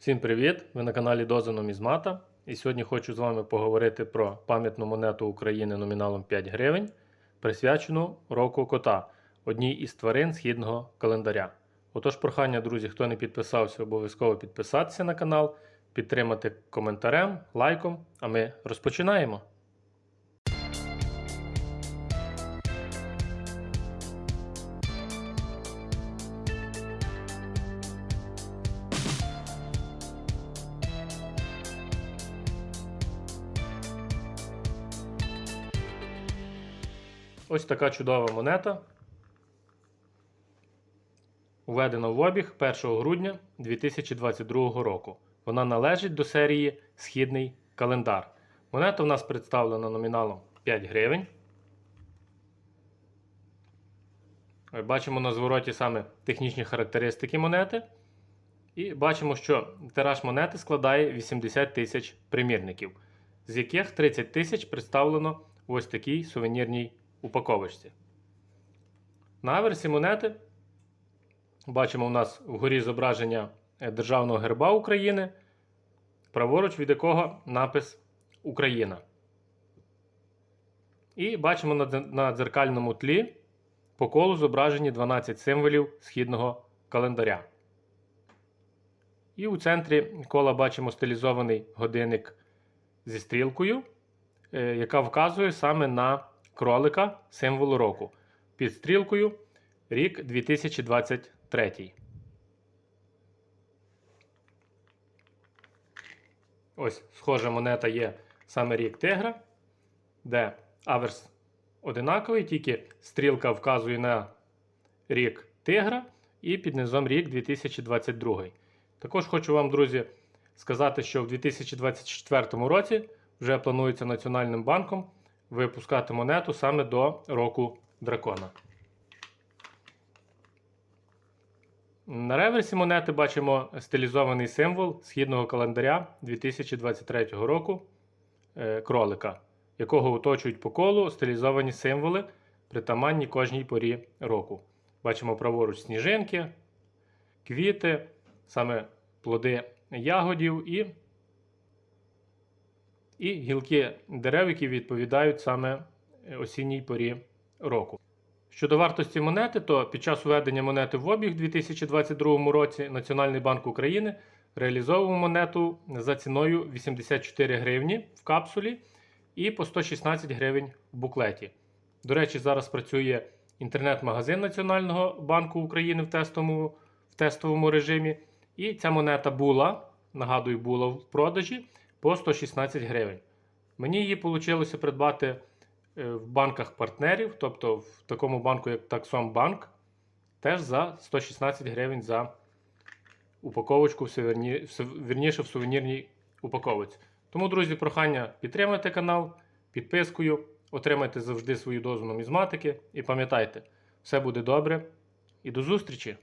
Всім привіт! Ви на каналі Доза Нумізмата. І сьогодні хочу з вами поговорити про пам'ятну монету України номіналом 5 гривень, присвячену року кота, одній із тварин східного календаря. Отож, прохання, друзі, хто не підписався, обов'язково підписатися на канал, підтримати коментарем, лайком. А ми розпочинаємо. Ось така чудова монета. Введена в обіг 1 грудня 2022 року. Вона належить до серії Східний календар. Монета у нас представлена номіналом 5 гривень. Бачимо на звороті саме технічні характеристики монети. І бачимо, що тираж монети складає 80 тисяч примірників, з яких 30 тисяч представлено в ось такій сувенірній упаковочці. На аверсі монети бачимо у нас вгорі зображення е, Державного герба України, праворуч від якого напис Україна. І бачимо на дзеркальному тлі по колу зображені 12 символів східного календаря. І у центрі кола бачимо стилізований годинник зі стрілкою, е, яка вказує саме на кролика символу року. Під стрілкою рік 2023. Ось схожа монета є саме рік тигра, де аверс одинаковий, тільки стрілка вказує на рік тигра і під низом рік 2022. Також хочу вам, друзі, сказати, що в 2024 році вже планується Національним банком випускати монету саме до року дракона. На реверсі монети бачимо стилізований символ східного календаря 2023 року е, кролика, якого оточують по колу стилізовані символи, притаманні кожній порі року. Бачимо праворуч сніжинки, квіти, саме плоди ягодів і і гілки дерев, які відповідають саме е, осінній порі року. Щодо вартості монети, то під час введення монети в обіг у 2022 році Національний банк України реалізовував монету за ціною 84 гривні в капсулі і по 116 гривень в буклеті. До речі, зараз працює інтернет-магазин Національного банку України в тестовому, в тестовому режимі. І ця монета була, нагадую, була в продажі по 116 гривень. Мені її вийшло придбати е, в банках партнерів, тобто в такому банку, як Таксомбанк, теж за 116 гривень за упаковочку, в вірніше в сувенірній упаковці. Тому, друзі, прохання підтримайте канал підпискою, отримайте завжди свою дозу нумізматики і пам'ятайте, все буде добре і до зустрічі!